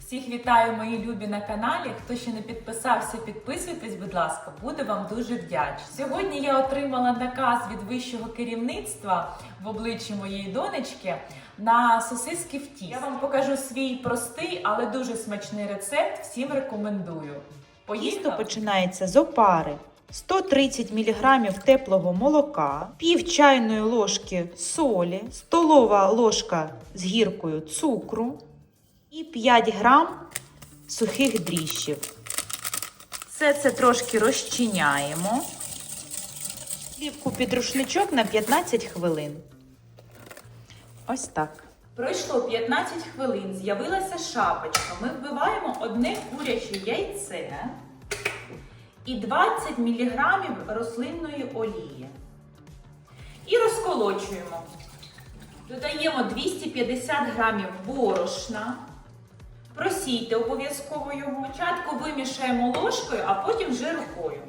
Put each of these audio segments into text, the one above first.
Всіх вітаю, мої любі на каналі. Хто ще не підписався, підписуйтесь, будь ласка, буду вам дуже вдячна. Сьогодні я отримала наказ від вищого керівництва в обличчі моєї донечки на сосиски в тісті. Я вам покажу свій простий, але дуже смачний рецепт. Всім рекомендую. Поїхали? Тісто починається з опари. 130 мг теплого молока, пів чайної ложки солі, столова ложка з гіркою цукру і 5 грам сухих дріжджів. Все це трошки розчиняємо. Плівку під рушничок на 15 хвилин. Ось так. Пройшло 15 хвилин, з'явилася шапочка. Ми вбиваємо одне куряче яйце і 20 мг рослинної олії. І розколочуємо. Додаємо 250 грамів борошна. Просійте обов'язково його. Спочатку вимішаємо ложкою, а потім вже рукою.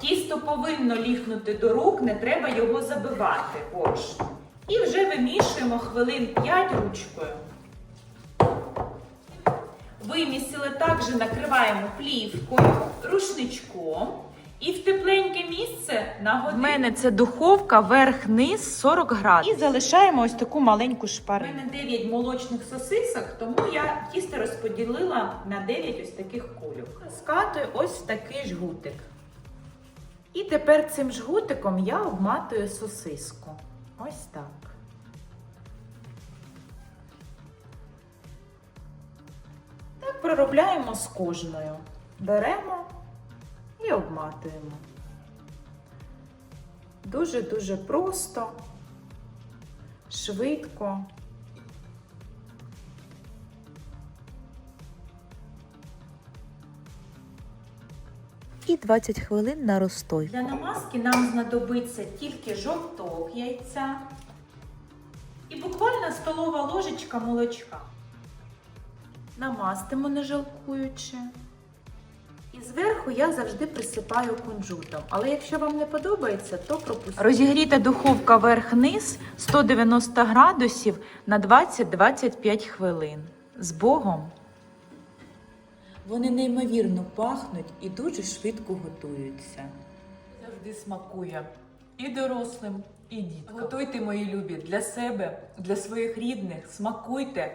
Тісто повинно ліхнути до рук, не треба його забивати борошном. І вже вимішуємо хвилин 5 ручкою. Вимісили, також накриваємо плівкою, рушничком і в тепленьке місце на годину. мене це духовка верх-низ 40 градусів. І залишаємо ось таку маленьку У мене 9 молочних сосисок, тому я тісто розподілила на 9 ось таких кульок. Скатую ось в такий жгутик. І тепер цим жгутиком я обматую сосиску. Ось так. Проробляємо з кожною. Беремо і обматуємо. Дуже-дуже просто, швидко. І 20 хвилин на розстой. Для намазки нам знадобиться тільки жовток яйця і буквально столова ложечка молочка. Намастимо не жалкуючи. І зверху я завжди присипаю кунжутом. Але якщо вам не подобається, то пропустіть. Розігріта духовка верх-низ 190 градусів на 20-25 хвилин. З Богом! Вони неймовірно пахнуть і дуже швидко готуються. Завжди смакує і дорослим, і діткам. Готуйте, мої любі, для себе, для своїх рідних, смакуйте.